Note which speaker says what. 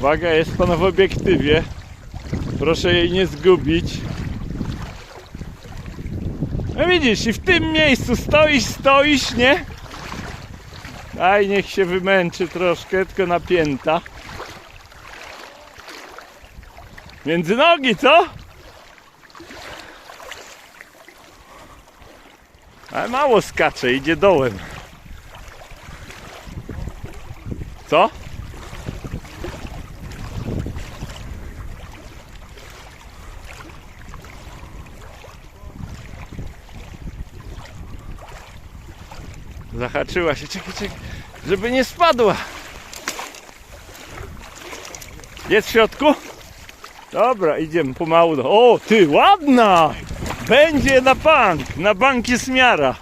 Speaker 1: Uwaga, jest pan w obiektywie. Proszę jej nie zgubić. No widzisz, i w tym miejscu stoisz, stoisz, nie? Daj, niech się wymęczy troszkę, tylko napięta. Między nogi, co? Ale mało skacze, idzie dołem. Co? Zahaczyła się, czekaj, czekaj, żeby nie spadła. Jest w środku? Dobra, idziemy pomału. Do... O, ty, ładna! Będzie na bank, na bank jest miara.